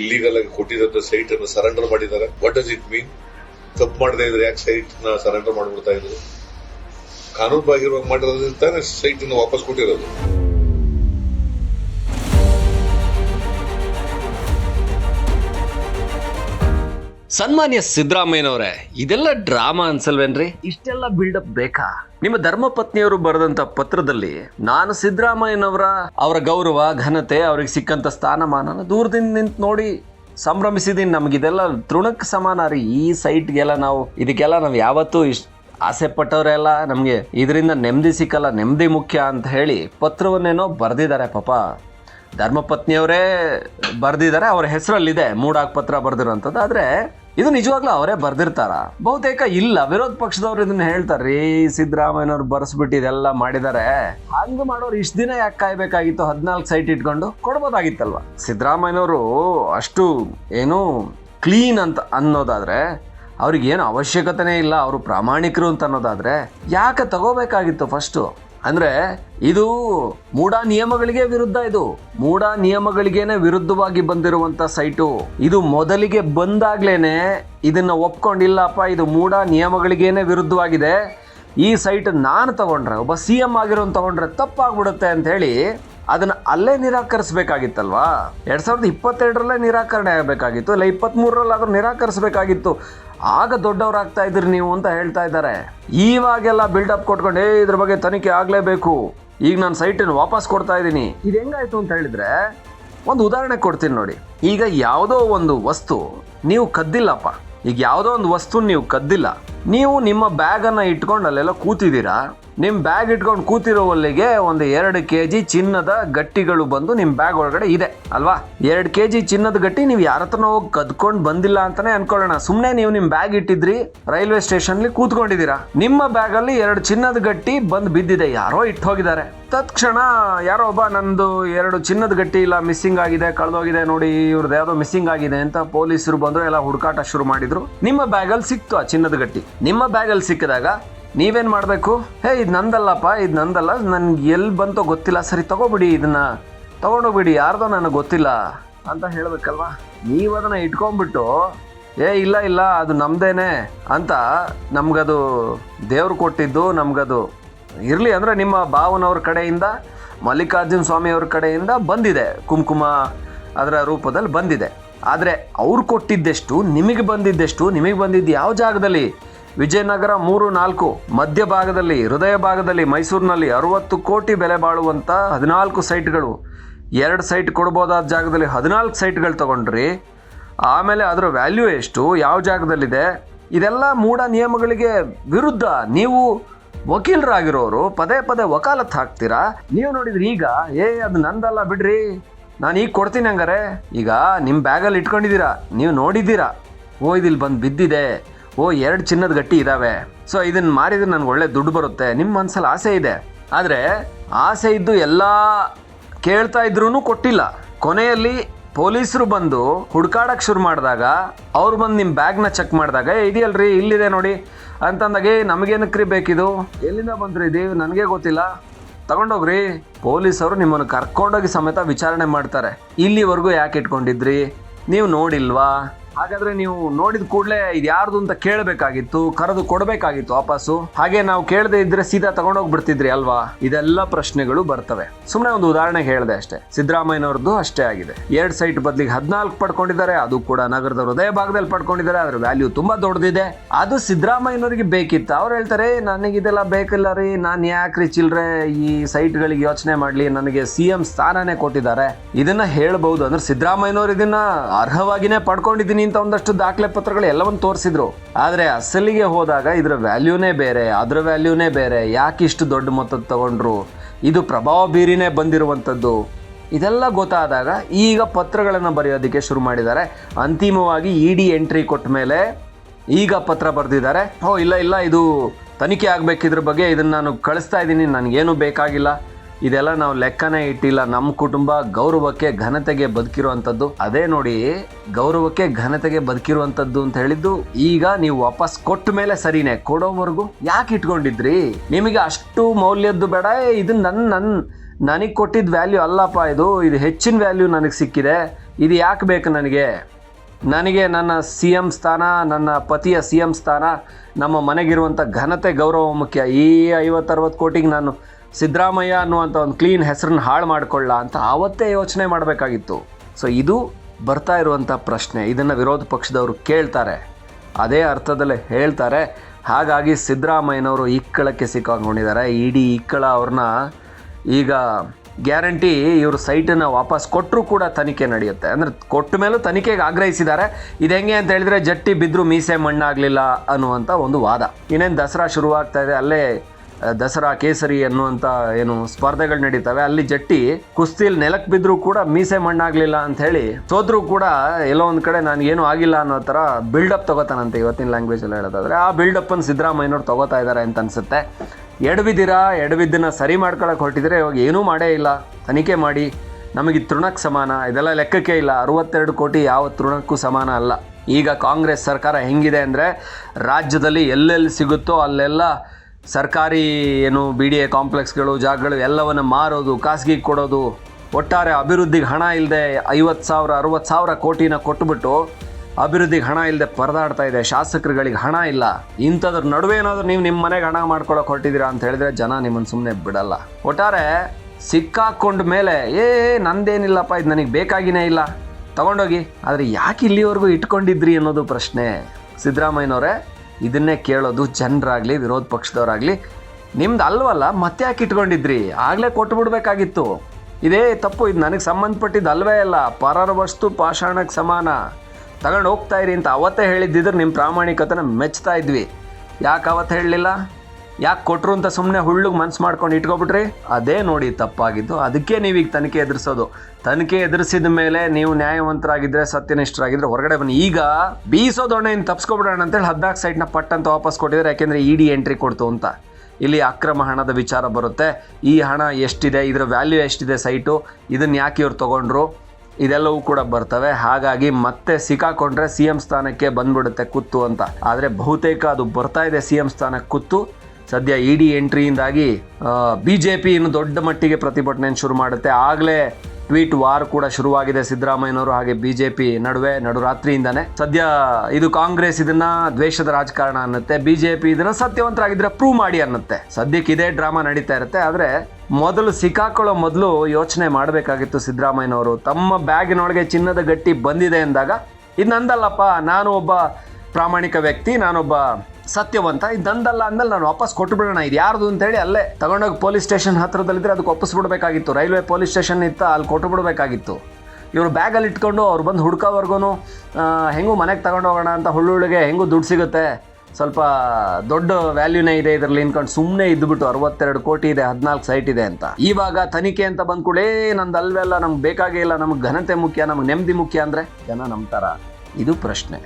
Illegal ಆಗಿ ಕೊಟ್ಟಿದ್ದ site ಅನ್ನು ಸರೆಂಡರ್ ಮಾಡಿದ್ದಾರೆ. ವಾಟ್ ಡಸ್ ಇಟ್ ಮೀನ್ ತಪ್ಪು ಮಾಡದೇ ಇದ್ರೆ ಯಾಕೆ ಸೈಟ್ನ ಸರೆಂಡರ್ ಮಾಡ್ಬಿಡ್ತಾ ಇದ್ರು ಕಾನೂನು ಬಾಹಿರವಾಗಿ ಮಾಡಿರೋದ್ರಿಂದ ಸೈಟ್ ವಾಪಸ್ ಕೊಟ್ಟಿರೋದು. ಸನ್ಮಾನ್ಯ ಸಿದ್ದರಾಮಯ್ಯನವರೇ ಇದೆಲ್ಲ ಡ್ರಾಮಾ ಅನ್ಸಲ್ವೇನ್ರಿ? ಇಷ್ಟೆಲ್ಲ ಬಿಲ್ಡಪ್ ಬೇಕಾ? ನಿಮ್ಮ ಧರ್ಮಪತ್ನಿಯವರು ಬರೆದಂತ ಪತ್ರದಲ್ಲಿ ನಾನು ಸಿದ್ದರಾಮಯ್ಯನವರ ಅವರ ಗೌರವ ಘನತೆ ಅವ್ರಿಗೆ ಸಿಕ್ಕಂತ ಸ್ಥಾನಮಾನನ ದೂರದಿಂದ ನಿಂತು ನೋಡಿ ಸಂಭ್ರಮಿಸಿದೀನಿ. ನಮಗಿದೆಲ್ಲ ತೃಣಕ್ಕೆ ಸಮಾನ ರೀ. ಈ ಸೈಟ್ಗೆಲ್ಲ ನಾವು ಇದಕ್ಕೆಲ್ಲ ನಾವು ಯಾವತ್ತೂ ಇಷ್ಟ ಆಸೆ ಪಟ್ಟವರೆಲ್ಲ ನಮಗೆ ಇದರಿಂದ ನೆಮ್ಮದಿ ಸಿಕ್ಕಲ್ಲ ನೆಮ್ಮದಿ ಮುಖ್ಯ ಅಂತ ಹೇಳಿ ಪತ್ರವನ್ನೇನೋ ಬರೆದಿದ್ದಾರೆ ಪಾಪ. ಧರ್ಮಪತ್ನಿಯವರೇ ಬರೆದಿದ್ದಾರೆ. ಅವರ ಹೆಸರಲ್ಲಿದೆ. ಮೂಡಾಕ್ ಪತ್ರ ಬರೆದಿರೋಂಥದ್ದು ಆದರೆ ಇದು ನಿಜವಾಗ್ಲೂ ಅವರೇ ಬರ್ದಿರ್ತಾರ. ಬಹುತೇಕ ಇಲ್ಲ. ವಿರೋಧ ಪಕ್ಷದವ್ರು ಇದನ್ನ ಹೇಳ್ತಾರ್ರಿ ಸಿದ್ದರಾಮಯ್ಯನವ್ರು ಬರ್ಸ್ಬಿಟ್ಟು ಇದೆಲ್ಲ ಮಾಡಿದ್ದಾರೆ ಹಂಗ ಮಾಡೋರು ಇಷ್ಟ ದಿನ ಯಾಕೆ ಕಾಯ್ಬೇಕಾಗಿತ್ತು? ಹದಿನಾಲ್ಕು ಸೈಟ್ ಇಟ್ಕೊಂಡು ಕೊಡ್ಬೋದಾಗಿತ್ತಲ್ವಾ? ಸಿದ್ದರಾಮಯ್ಯನವರು ಅಷ್ಟು ಏನು ಕ್ಲೀನ್ ಅಂತ ಅನ್ನೋದಾದ್ರೆ ಅವ್ರಿಗೆ ಏನು ಅವಶ್ಯಕತೆನೇ ಇಲ್ಲ, ಅವರು ಪ್ರಾಮಾಣಿಕರು ಅಂತ ಅನ್ನೋದಾದ್ರೆ, ಯಾಕೆ ತಗೋಬೇಕಾಗಿತ್ತು ಫಸ್ಟು ಅಂದ್ರೆ ಇದು ಮೂಢ ನಿಯಮಗಳಿಗೆ ವಿರುದ್ಧ ಇದು. ಮೂಢ ನಿಯಮಗಳಿಗೇನೆ ವಿರುದ್ಧವಾಗಿ ಬಂದಿರುವಂತ ಸೈಟು. ಇದು ಮೊದಲಿಗೆ ಬಂದಾಗ್ಲೇನೆ ಇದನ್ನ ಒಪ್ಕೊಂಡಿಲ್ಲಪ್ಪ. ಇದು ಮೂಢ ನಿಯಮಗಳಿಗೇನೆ ವಿರುದ್ಧವಾಗಿದೆ. ಈ ಸೈಟ್ ನಾನು ತಗೊಂಡ್ರೆ, ಒಬ್ಬ ಸಿ ಎಂ ಆಗಿರೋನ್ ತಗೊಂಡ್ರೆ ತಪ್ಪಾಗ್ಬಿಡುತ್ತೆ ಅಂತ ಹೇಳಿ ಅದನ್ನ ಅಲ್ಲೇ ನಿರಾಕರಿಸಬೇಕಾಗಿತ್ತಲ್ವಾ? ಎರಡ್ ಸಾವಿರದ ಇಪ್ಪತ್ತೆರಡರಲ್ಲೇ ನಿರಾಕರಣೆ ಆಗಬೇಕಾಗಿತ್ತು, ಇಲ್ಲ ಇಪ್ಪತ್ತ್ಮೂರರಲ್ಲಾದ್ರೂ ನಿರಾಕರಿಸಬೇಕಾಗಿತ್ತು. ಆಗ ದೊಡ್ಡವರಾಗ್ತಾ ಇದ್ರಿ ನೀವು ಅಂತ ಹೇಳ್ತಾ ಇದ್ದಾರೆ. ಇವಾಗೆಲ್ಲ ಬಿಲ್ಡಪ್ ಕೊಟ್ಕೊಂಡು ಏ ಇದ್ರ ಬಗ್ಗೆ ತನಿಖೆ ಆಗಲೇಬೇಕು. ಈಗ ನಾನು ಸೈಟನ್ನು ವಾಪಸ್ ಕೊಡ್ತಾ ಇದ್ದೀನಿ. ಇದು ಹೆಂಗಾಯ್ತು ಅಂತ ಹೇಳಿದ್ರೆ, ಒಂದು ಉದಾಹರಣೆ ಕೊಡ್ತೀನಿ ನೋಡಿ. ಈಗ ಯಾವುದೋ ಒಂದು ವಸ್ತು ನೀವು ಕದ್ದಿಲ್ಲಪ್ಪ. ಈಗ ಯಾವುದೋ ಒಂದು ವಸ್ತು ನೀವು ಕದ್ದಿಲ್ಲ ನೀವು ನಿಮ್ಮ ಬ್ಯಾಗನ್ನು ಇಟ್ಕೊಂಡು ಅಲ್ಲೆಲ್ಲ ಕೂತಿದ್ದೀರಾ? ನಿಮ್ಮ ಬ್ಯಾಗ್ ಇಟ್ಕೊಂಡು ಕೂತಿರೋವಲ್ಲಿಗೆ ಒಂದು ಎರಡು ಕೆ ಜಿ ಚಿನ್ನದ ಗಟ್ಟಿಗಳು ಬಂದು ನಿಮ್ಮ ಬ್ಯಾಗ್ ಒಳಗಡೆ ಇದೆ, ಅಲ್ವಾ? ಎರಡು ಕೆ ಜಿ ಚಿನ್ನದ ಗಟ್ಟಿ ನೀವು ಯಾರ ಹತ್ರನೋ ಹೋಗಿ ಕದ್ಕೊಂಡು ಬಂದಿಲ್ಲ ಅಂತಾನೆ ಅನ್ಕೊಳ್ಳೋಣ. ಸುಮ್ಮನೆ ನೀವು ನಿಮ್ಮ ಬ್ಯಾಗ್ ಇಟ್ಟಿದ್ರಿ, ರೈಲ್ವೆ ಸ್ಟೇಷನ್ಲಿ ಕೂತ್ಕೊಂಡಿದ್ದೀರಾ. ನಿಮ್ಮ ಬ್ಯಾಗಲ್ಲಿ ಎರಡು ಚಿನ್ನದ ಗಟ್ಟಿ ಬಂದು ಬಿದ್ದಿದೆ, ಯಾರೋ ಇಟ್ಟು ಹೋಗಿದ್ದಾರೆ. ತತ್ಕ್ಷಣ ಯಾರೋ ಒಬ್ಬ, ನಂದು ಎರಡು ಚಿನ್ನದ ಗಟ್ಟಿ ಇಲ್ಲ ಮಿಸ್ಸಿಂಗ್ ಆಗಿದೆ, ಕಳೆದೋಗಿದೆ ನೋಡಿ ಇವ್ರದ್ದು ಯಾವುದೋ ಮಿಸ್ಸಿಂಗ್ ಆಗಿದೆ ಅಂತ ಪೊಲೀಸರು ಬಂದ್ರು, ಎಲ್ಲ ಹುಡುಕಾಟ ಶುರು ಮಾಡಿದ್ರು. ನಿಮ್ಮ ಬ್ಯಾಗಲ್ಲಿ ಸಿಕ್ತು ಆ ಚಿನ್ನದ ಗಟ್ಟಿ. ನಿಮ್ಮ ಬ್ಯಾಗಲ್ಲಿ ಸಿಕ್ಕಿದಾಗ ನೀವೇನ್ ಮಾಡಬೇಕು? ಹೇ, ಇದು ನಂದಲ್ಲಪ್ಪ, ಇದು ನಂದಲ್ಲ. ನನಗೆ ಎಲ್ಲಿ ಬಂತೋ ಗೊತ್ತಿಲ್ಲ. ಸರಿ, ತಗೋಬಿಡಿ ಇದನ್ನು. ತಗೊಂಡೋಗ್ಬಿಡಿ, ಯಾರ್ದೋ ನನಗೆ ಗೊತ್ತಿಲ್ಲ ಅಂತ ಹೇಳಬೇಕಲ್ವಾ? ನೀವು ಅದನ್ನು ಇಟ್ಕೊಂಡ್ಬಿಟ್ಟು, ಏ, ಇಲ್ಲ ಇಲ್ಲ, ಅದು ನಮ್ದೇನೆ ಅಂತ ನಮಗದು ದೇವ್ರು ಕೊಟ್ಟಿದ್ದು, ನಮಗದು ಇರಲಿ ಅಂದರೆ ನಿಮ್ಮ ಭಾವನವ್ರ ಕಡೆಯಿಂದ, ಮಲ್ಲಿಕಾರ್ಜುನ ಸ್ವಾಮಿಯವ್ರ ಕಡೆಯಿಂದ ಬಂದಿದೆ. ಕುಂಕುಮ ಅದರ ರೂಪದಲ್ಲಿ ಬಂದಿದೆ. ಆದರೆ ಅವ್ರು ಕೊಟ್ಟಿದ್ದೆಷ್ಟು, ನಿಮಗೆ ಬಂದಿದ್ದೆಷ್ಟು, ನಿಮಗೆ ಬಂದಿದ್ದು ಯಾವ ಜಾಗದಲ್ಲಿ? ವಿಜಯನಗರ ಮೂರು ನಾಲ್ಕು, ಮಧ್ಯ ಭಾಗದಲ್ಲಿ, ಹೃದಯ ಭಾಗದಲ್ಲಿ ಮೈಸೂರಿನಲ್ಲಿ ಅರುವತ್ತು ಕೋಟಿ ಬೆಲೆ ಬಾಳುವಂಥ ಹದಿನಾಲ್ಕು ಸೈಟ್ಗಳು. ಎರಡು ಸೈಟ್ ಕೊಡ್ಬೋದಾದ ಜಾಗದಲ್ಲಿ ಹದಿನಾಲ್ಕು ಸೈಟ್ಗಳು ತಗೊಂಡ್ರಿ. ಆಮೇಲೆ ಅದರ ವ್ಯಾಲ್ಯೂ ಎಷ್ಟು? ಯಾವ ಜಾಗದಲ್ಲಿದೆ? ಇದೆಲ್ಲ ಮೂಢ ನಿಯಮಗಳಿಗೆ ವಿರುದ್ಧ ನೀವು ವಕೀಲರಾಗಿರೋರು ಪದೇ ಪದೇ ವಕಾಲತ್ ಹಾಕ್ತೀರಾ? ನೀವು ನೋಡಿದ್ರಿ ಈಗ, ಏ, ಅದು ನಂದಲ್ಲ ಬಿಡ್ರಿ. ನಾನು ಈಗ ಕೊಡ್ತೀನಿ ಹಂಗಾರೆ. ಈಗ ನಿಮ್ಮ ಬ್ಯಾಗಲ್ಲಿ ಇಟ್ಕೊಂಡಿದ್ದೀರಾ? ನೀವು ನೋಡಿದ್ದೀರಾ? ಓ, ಇದಿಲ್ಲಿ ಬಂದು ಬಿದ್ದಿದೆ. ಓ ಎರಡು ಚಿನ್ನದ ಗಟ್ಟಿ ಇದ್ದಾವೆ ಸೊ ಇದನ್ನು ಮಾರಿದ್ರೆ ನನಗೆ ಒಳ್ಳೆ ದುಡ್ಡು ಬರುತ್ತೆ. ನಿಮ್ಮ ಮನಸ್ಸಲ್ಲಿ ಆಸೆ ಇದೆ. ಆದರೆ ಆಸೆ ಇದ್ದು ಎಲ್ಲ ಕೇಳ್ತಾ ಇದ್ರೂ ಕೊಟ್ಟಿಲ್ಲ. ಕೊನೆಯಲ್ಲಿ ಪೊಲೀಸರು ಬಂದು ಹುಡ್ಕಾಡಕ್ಕೆ ಶುರು ಮಾಡಿದಾಗ ಅವ್ರು ಬಂದು ನಿಮ್ಮ ಬ್ಯಾಗ್ನ ಚೆಕ್ ಮಾಡಿದಾಗ "ಏ, ಇದೆಯಲ್ರಿ ಇಲ್ಲಿದೆ ನೋಡಿ. ಅಂತಂದಾಗ ನಮಗೇನಕ್ರಿ ಬೇಕಿದು? ಎಲ್ಲಿಂದ ಬಂದ್ರಿ ದೇವ್ ನನಗೆ ಗೊತ್ತಿಲ್ಲ. ತಗೊಂಡೋಗ್ರಿ. ಪೊಲೀಸರು ನಿಮ್ಮನ್ನು ಕರ್ಕೊಂಡೋಗಿ ಸಮೇತ ವಿಚಾರಣೆ ಮಾಡ್ತಾರೆ. ಇಲ್ಲಿವರೆಗೂ ಯಾಕೆ ಇಟ್ಕೊಂಡಿದ್ರಿ? ನೀವು ನೋಡಿಲ್ವಾ? ಹಾಗಾದ್ರೆ ನೀವು ನೋಡಿದ ಕೂಡಲೇ ಇದು ಯಾರ್ದು ಅಂತ ಕೇಳಬೇಕಾಗಿತ್ತು, ಕರೆದು ಕೊಡಬೇಕಾಗಿತ್ತು ವಾಪಸ್ಸು. ಹಾಗೆ ನಾವು ಕೇಳದೆ ಇದ್ರೆ ಸೀದಾ ತಗೊಂಡೋಗ್ಬಿಡ್ತಿದ್ರಿ ಅಲ್ವಾ? ಇದೆಲ್ಲ ಪ್ರಶ್ನೆಗಳು ಬರ್ತವೆ. ಸುಮ್ಮನೆ ಒಂದು ಉದಾಹರಣೆ ಹೇಳಿದೆ ಅಷ್ಟೇ. ಸಿದ್ದರಾಮಯ್ಯನವ್ರದ್ದು ಅಷ್ಟೇ ಆಗಿದೆ. ಎರಡ್ ಸೈಟ್ ಬದಲಿಗೆ ಹದಿನಾಲ್ಕು ಪಡ್ಕೊಂಡಿದ್ದಾರೆ, ಅದು ಕೂಡ ನಗರದ ಹೃದಯ ಭಾಗದಲ್ಲಿ ಪಡ್ಕೊಂಡಿದ್ದಾರೆ, ಅದ್ರ ವ್ಯಾಲ್ಯೂ ತುಂಬಾ ದೊಡ್ಡದಿದೆ. ಅದು ಸಿದ್ದರಾಮಯ್ಯನವರಿಗೆ ಬೇಕಿತ್ತು. ಅವ್ರು ಹೇಳ್ತಾರೆ, ನನಗೆ ಇದೆಲ್ಲ ಬೇಕಿಲ್ಲ ರೀ, ನಾನು ಯಾಕ್ರಿ ಚಿಲ್ರೆ ಈ ಸೈಟ್ಗಳಿಗೆ ಯೋಚನೆ ಮಾಡಲಿ, ನನಗೆ ಸಿ ಎಂ ಸ್ಥಾನನೇ ಕೊಟ್ಟಿದ್ದಾರೆ. ಇದನ್ನ ಹೇಳ್ಬಹುದು ಅಂದ್ರೆ ಸಿದ್ದರಾಮಯ್ಯನವರು ಇದನ್ನ ಅರ್ಹವಾಗಿನೇ ಪಡ್ಕೊಂಡಿದ್ದೀನಿ ಅಂತ ಒಂದಷ್ಟು ದಾಖಲೆ ಪತ್ರಗಳು ಎಲ್ಲವನ್ನು ತೋರಿಸಿದ್ರು. ಆದರೆ ಅಸಲಿಗೆ ಹೋದಾಗ ಇದರ ವ್ಯಾಲ್ಯೂನೇ ಬೇರೆ, ಅದರ ವ್ಯಾಲ್ಯೂನೇ ಬೇರೆ, ಯಾಕೆ ಇಷ್ಟು ದೊಡ್ಡ ಮೊತ್ತದ ತಗೊಂಡ್ರು? ಇದು ಪ್ರಭಾವ ಬೀರಿನೇ ಬಂದಿರುವಂಥದ್ದು. ಇದೆಲ್ಲ ಗೊತ್ತಾದಾಗ ಈಗ ಪತ್ರಗಳನ್ನು ಬರೆಯೋದಕ್ಕೆ ಶುರು ಮಾಡಿದ್ದಾರೆ. ಅಂತಿಮವಾಗಿ ಇ ಡಿ ಎಂಟ್ರಿ ಕೊಟ್ಟ ಮೇಲೆ ಈಗ ಪತ್ರ ಬರೆದಿದ್ದಾರೆ. ಓ, ಇಲ್ಲ ಇಲ್ಲ, ಇದು ತನಿಖೆ ಆಗಬೇಕಿದ್ರ ಬಗ್ಗೆ ಇದನ್ನು ನಾನು ಕಳಿಸ್ತಾ ಇದ್ದೀನಿ. ನನಗೇನು ಬೇಕಾಗಿಲ್ಲ. ಇದೆಲ್ಲ ನಾವು ಲೆಕ್ಕನೇ ಇಟ್ಟಿಲ್ಲ. ನಮ್ಮ ಕುಟುಂಬ ಗೌರವಕ್ಕೆ ಘನತೆಗೆ ಬದುಕಿರುವಂಥದ್ದು. ಅದೇ ನೋಡಿ, ಗೌರವಕ್ಕೆ ಘನತೆಗೆ ಬದುಕಿರುವಂಥದ್ದು ಅಂತ ಹೇಳಿದ್ದು, ಈಗ ನೀವು ವಾಪಸ್ ಕೊಟ್ಟ ಮೇಲೆ ಸರಿನೇ. ಕೊಡೋವರೆಗೂ ಯಾಕೆ ಇಟ್ಕೊಂಡಿದ್ರಿ? ನಿಮಗೆ ಅಷ್ಟು ಮೌಲ್ಯದ್ದು ಬೇಡ. ಇದು ನನ್ನ ನನ್ನ ನನಗೆ ಕೊಟ್ಟಿದ್ದ ವ್ಯಾಲ್ಯೂ ಅಲ್ಲಪ್ಪ ಇದು. ಇದು ಹೆಚ್ಚಿನ ವ್ಯಾಲ್ಯೂ ನನಗೆ ಸಿಕ್ಕಿದೆ. ಇದು ಯಾಕೆ ಬೇಕು ನನಗೆ? ನನಗೆ ನನ್ನ ಸಿ ಎಂ ಸ್ಥಾನ, ನನ್ನ ಪತಿಯ ಸಿ ಎಂ ಸ್ಥಾನ, ನಮ್ಮ ಮನೆಗಿರುವಂಥ ಘನತೆ ಗೌರವ ಮುಖ್ಯ. ಈ ಐವತ್ತರವತ್ತು ಕೋಟಿಗೆ ನಾನು ಸಿದ್ದರಾಮಯ್ಯ ಅನ್ನುವಂಥ ಒಂದು ಕ್ಲೀನ್ ಹೆಸರನ್ನ ಹಾಳು ಮಾಡಿಕೊಳ್ಳ ಅಂತ ಆವತ್ತೇ ಯೋಚನೆ ಮಾಡಬೇಕಾಗಿತ್ತು. ಸೊ ಇದು ಬರ್ತಾ ಇರುವಂಥ ಪ್ರಶ್ನೆ. ಇದನ್ನು ವಿರೋಧ ಪಕ್ಷದವರು ಕೇಳ್ತಾರೆ. ಅದೇ ಅರ್ಥದಲ್ಲೇ ಹೇಳ್ತಾರೆ. ಹಾಗಾಗಿ ಸಿದ್ದರಾಮಯ್ಯನವರು ಇಕ್ಕಳಕ್ಕೆ ಸಿಕ್ಕಾಕೊಂಡಿದ್ದಾರೆ. ಇಡೀ ಇಕ್ಕಳ ಅವ್ರನ್ನ ಈಗ ಗ್ಯಾರಂಟಿ ಇವರು ಸೈಟನ್ನು ವಾಪಸ್ ಕೊಟ್ಟರು ಕೂಡ ತನಿಖೆ ನಡೆಯುತ್ತೆ. ಅಂದರೆ ಕೊಟ್ಟ ಮೇಲೂ ತನಿಖೆಗೆ ಆಗ್ರಹಿಸಿದ್ದಾರೆ. ಇದು ಹೆಂಗೆ ಅಂತ ಹೇಳಿದ್ರೆ ಜಟ್ಟಿ ಬಿದ್ದರೂ ಮೀಸೆ ಮಣ್ಣಾಗಲಿಲ್ಲ ಅನ್ನುವಂಥ ಒಂದು ವಾದ. ಇನ್ನೇನು ದಸರಾ ಶುರುವಾಗ್ತಾ ಇದೆ, ಅಲ್ಲೇ ದಸರಾ ಕೇಸರಿ ಅನ್ನುವಂಥ ಏನು ಸ್ಪರ್ಧೆಗಳು ನಡೀತವೆ. ಅಲ್ಲಿ ಜಟ್ಟಿ ಕುಸ್ತಿಲ್ ನೆಲಕ್ಕೆ ಬಿದ್ದರೂ ಕೂಡ ಮೀಸೆ ಮಣ್ಣಾಗಲಿಲ್ಲ ಅಂತ ಹೇಳಿ ಸೋದ್ರೂ ಕೂಡ ಎಲ್ಲೋ ಒಂದು ಕಡೆ ನಾನು ಏನು ಆಗಿಲ್ಲ ಅನ್ನೋ ಥರ ಬಿಲ್ಡಪ್ ತಗೋತಾನಂತೆ ಇವತ್ತಿನ ಲ್ಯಾಂಗ್ವೇಜಲ್ಲಿ ಹೇಳೋದಾದ್ರೆ. ಆ ಬಿಲ್ಡಪ್ಪನ್ನು ಸಿದ್ದರಾಮಯ್ಯನವ್ರು ತಗೋತಾ ಇದ್ದಾರೆ ಅಂತ ಅನ್ಸುತ್ತೆ ಎಡವಿದ್ದೀರಾ ಎಡವಿದ್ದನ್ನ ಸರಿ ಮಾಡ್ಕೊಳಕ್ಕೆ ಹೊರಟಿದ್ರೆ ಇವಾಗ ಏನೂ ಮಾಡೇ ಇಲ್ಲ. ತನಿಖೆ ಮಾಡಿ. ನಮಗೆ ತೃಣಕ್ಕೆ ಸಮಾನ. ಇದೆಲ್ಲ ಲೆಕ್ಕಕ್ಕೆ ಇಲ್ಲ. ಅರವತ್ತೆರಡು ಕೋಟಿ ಯಾವ ತೃಣಕ್ಕೂ ಸಮಾನ ಅಲ್ಲ. ಈಗ ಕಾಂಗ್ರೆಸ್ ಸರ್ಕಾರ ಹೆಂಗಿದೆ ಅಂದರೆ ರಾಜ್ಯದಲ್ಲಿ ಎಲ್ಲೆಲ್ಲಿ ಸಿಗುತ್ತೋ ಅಲ್ಲೆಲ್ಲ ಸರ್ಕಾರಿ ಏನು ಬಿ ಡಿ ಎ ಕಾಂಪ್ಲೆಕ್ಸ್ಗಳು, ಜಾಗಗಳು ಎಲ್ಲವನ್ನು ಮಾರೋದು, ಖಾಸಗಿ ಕೊಡೋದು, ಒಟ್ಟಾರೆ ಅಭಿವೃದ್ಧಿಗೆ ಹಣ ಇಲ್ಲದೆ ಐವತ್ತು ಸಾವಿರ, ಅರುವತ್ತು ಸಾವಿರ ಕೋಟಿನ ಕೊಟ್ಬಿಟ್ಟು ಅಭಿವೃದ್ಧಿಗೆ ಹಣ ಇಲ್ಲದೆ ಪರದಾಡ್ತಾ ಇದೆ. ಶಾಸಕರುಗಳಿಗೆ ಹಣ ಇಲ್ಲ. ಇಂಥದ್ರ ನಡುವೆ ಏನಾದರೂ ನೀವು ನಿಮ್ಮ ಮನೆಗೆ ಹಣ ಮಾಡ್ಕೊಳಕ್ಕೆ ಹೊರಟಿದ್ದೀರಾ ಅಂತ ಹೇಳಿದ್ರೆ ಜನ ನಿಮ್ಮನ್ನು ಸುಮ್ಮನೆ ಬಿಡಲ್ಲ. ಒಟ್ಟಾರೆ ಸಿಕ್ಕಾಕೊಂಡ ಮೇಲೆ ಏ, ನಂದೇನಿಲ್ಲಪ್ಪ, ಇದು ನನಗೆ ಬೇಕಾಗಿನೇ ಇಲ್ಲ. ತಗೊಂಡೋಗಿ. ಆದರೆ ಯಾಕೆ ಇಲ್ಲಿವರೆಗೂ ಇಟ್ಕೊಂಡಿದ್ರಿ ಅನ್ನೋದು ಪ್ರಶ್ನೆ. ಸಿದ್ದರಾಮಯ್ಯನವರೇ ಇದನ್ನೇ ಕೇಳೋದು ಜನರಾಗಲಿ, ವಿರೋಧ ಪಕ್ಷದವರಾಗಲಿ. ನಿಮ್ದು ಅಲ್ವಲ್ಲ, ಮತ್ತೆ ಯಾಕೆ ಇಟ್ಕೊಂಡಿದ್ರಿ? ಆಗಲೇ ಕೊಟ್ಬಿಡ್ಬೇಕಾಗಿತ್ತು ಇದೇ ತಪ್ಪು, ಇದು ನನಗೆ ಸಂಬಂಧಪಟ್ಟಿದ್ದು ಅಲ್ವೇ ಅಲ್ಲ. ಪರರ ವಸ್ತು ಪಾಷಾಣಕ್ಕೆ ಸಮಾನ. ತಗೊಂಡು ಹೋಗ್ತಾ ಇರಿ ಅಂತ ಅವತ್ತೇ ಹೇಳಿದ್ದಿದ್ರೆ ನಿಮ್ಮ ಪ್ರಾಮಾಣಿಕತೆನ ಮೆಚ್ತಾ ಇದ್ವಿ. ಯಾಕೆ ಅವತ್ತು ಹೇಳಲಿಲ್ಲ? ಯಾಕೆ ಕೊಟ್ಟರು ಅಂತ ಸುಮ್ಮನೆ ಹುಳ್ಳಿಗೆ ಮನ್ಸು ಮಾಡ್ಕೊಂಡು ಇಟ್ಕೊಬಿಟ್ರಿ? ಅದೇ ನೋಡಿ ತಪ್ಪಾಗಿದ್ದು. ಅದಕ್ಕೆ ನೀವೀಗ ತನಿಖೆ ಎದುರಿಸೋದು. ತನಿಖೆ ಎದುರಿಸಿದ ಮೇಲೆ ನೀವು ನ್ಯಾಯವಂತರಾಗಿದ್ದರೆ ಸತ್ಯನಿಷ್ಠರಾಗಿದ್ದರೆ ಹೊರಗಡೆ ಬನ್ನಿ. ಈಗ ಬೀಸೋದೊಣ್ಣೆಯಿಂದ ತಪ್ಸ್ಕೊಬಿಡೋಣ ಅಂತೇಳಿ ಹದಿನಾಲ್ಕು ಸೈಟ್ನ ಪಟ್ಟಂತ ವಾಪಸ್ ಕೊಟ್ಟಿದ್ದಾರೆ. ಯಾಕೆಂದರೆ ಇ ಡಿ ಎಂಟ್ರಿ ಕೊಡ್ತು ಅಂತ. ಇಲ್ಲಿ ಅಕ್ರಮ ಹಣದ ವಿಚಾರ ಬರುತ್ತೆ. ಈ ಹಣ ಎಷ್ಟಿದೆ, ಇದರ ವ್ಯಾಲ್ಯೂ ಎಷ್ಟಿದೆ ಸೈಟು? ಇದನ್ನು ಯಾಕೆ ಇವ್ರು ತೊಗೊಂಡ್ರು? ಇದೆಲ್ಲವೂ ಕೂಡ ಬರ್ತವೆ. ಹಾಗಾಗಿ ಮತ್ತೆ ಸಿಕ್ಕಾಕೊಂಡ್ರೆ ಸಿ ಎಂ ಸ್ಥಾನಕ್ಕೆ ಬಂದ್ಬಿಡುತ್ತೆ ಕುತ್ತು ಅಂತ. ಆದರೆ ಬಹುತೇಕ ಅದು ಬರ್ತಾ ಇದೆ ಸಿ ಎಂ ಸ್ಥಾನಕ್ಕೆ ಕುತ್ತು. ಸದ್ಯ ಇ ಡಿ ಎಂಟ್ರಿಯಿಂದಾಗಿ ಬಿ ಜೆ ಪಿ ಇನ್ನು ದೊಡ್ಡ ಮಟ್ಟಿಗೆ ಪ್ರತಿಭಟನೆ ಶುರು ಮಾಡುತ್ತೆ. ಆಗಲೇ ಟ್ವೀಟ್ ವಾರ್ ಕೂಡ ಶುರುವಾಗಿದೆ ಸಿದ್ದರಾಮಯ್ಯನವರು ಹಾಗೆ ಬಿಜೆಪಿ ನಡುವೆ ನಡುರಾತ್ರಿಯಿಂದಾನೆ. ಸದ್ಯ ಇದು ಕಾಂಗ್ರೆಸ್ ಇದನ್ನ ದ್ವೇಷದ ರಾಜಕಾರಣ ಅನ್ನತ್ತೆ. ಬಿಜೆಪಿ ಇದನ್ನ ಸತ್ಯವಂತರಾಗಿದ್ರೆ ಪ್ರೂವ್ ಮಾಡಿ ಅನ್ನತ್ತೆ. ಸದ್ಯಕ್ಕೆ ಇದೇ ಡ್ರಾಮಾ ನಡೀತಾ ಇರುತ್ತೆ. ಆದ್ರೆ ಮೊದಲು ಸಿಕ್ಕಾಕೊಳ್ಳೋ ಮೊದಲು ಯೋಚನೆ ಮಾಡಬೇಕಾಗಿತ್ತು ಸಿದ್ದರಾಮಯ್ಯನವರು. ತಮ್ಮ ಬ್ಯಾಗಿನೊಳಗೆ ಚಿನ್ನದ ಗಟ್ಟಿ ಬಂದಿದೆ ಅಂದಾಗ, ಇದು ನಂದಲ್ಲಪ್ಪ, ನಾನು ಒಬ್ಬ ಪ್ರಾಮಾಣಿಕ ವ್ಯಕ್ತಿ, ನಾನೊಬ್ಬ ಸತ್ಯವಂತ ಇದು ನಂದಲ್ಲ ಅಂದಲ್ಲಿ ನಾನು ವಾಪಸ್ ಕೊಟ್ಟು ಬಿಡೋಣ ಇದು ಯಾರ್ದು ಅಂತೇಳಿ ಅಲ್ಲೇ ತಗೊಂಡೋಗಿ ಪೊಲೀಸ್ ಸ್ಟೇಷನ್ ಹತ್ರದಲ್ಲಿದ್ದರೆ ಅದಕ್ಕೆ ಒಪ್ಪಿಸ್ಬಿಡ್ಬೇಕಾಗಿತ್ತು. ರೈಲ್ವೆ ಪೊಲೀಸ್ ಸ್ಟೇಷನ್ ಇತ್ತ ಅಲ್ಲಿ ಕೊಟ್ಟು ಬಿಡಬೇಕಾಗಿತ್ತು ಇವರು ಬ್ಯಾಗಲ್ಲಿ ಇಟ್ಕೊಂಡು ಅವ್ರು ಬಂದು ಹುಡ್ಕೋವರೆಗೂ ಹೆಂಗೂ ಮನೆಗೆ ತಗೊಂಡು ಹೋಗೋಣ ಅಂತ ಹುಳ್ಳುಳ್ಳಿಗೆ ಹೆಂಗೂ ದುಡ್ಡು ಸಿಗುತ್ತೆ. ಸ್ವಲ್ಪ ದೊಡ್ಡ ವ್ಯಾಲ್ಯೂನೇ ಇದೆ ಇದರಲ್ಲಿ ಇನ್ಕೊಂಡು ಸುಮ್ಮನೆ ಇದ್ಬಿಟ್ಟು ಅರವತ್ತೆರಡು ಕೋಟಿ ಇದೆ, ಹದಿನಾಲ್ಕು ಸೈಟ್ ಇದೆ ಅಂತ. ಇವಾಗ ತನಿಖೆ ಅಂತ ಬಂದ ಕೂಡ ನಂದು ಅಲ್ವೆಲ್ಲ ನಮ್ಗೆ ಬೇಕಾಗೇ ಇಲ್ಲ. ನಮ್ಗೆ ಘನತೆ ಮುಖ್ಯ, ನಮ್ಗೆ ನೆಮ್ಮದಿ ಮುಖ್ಯ ಅಂದರೆ ಜನ ನಂಬ್ತಾರ. ಇದು ಪ್ರಶ್ನೆ.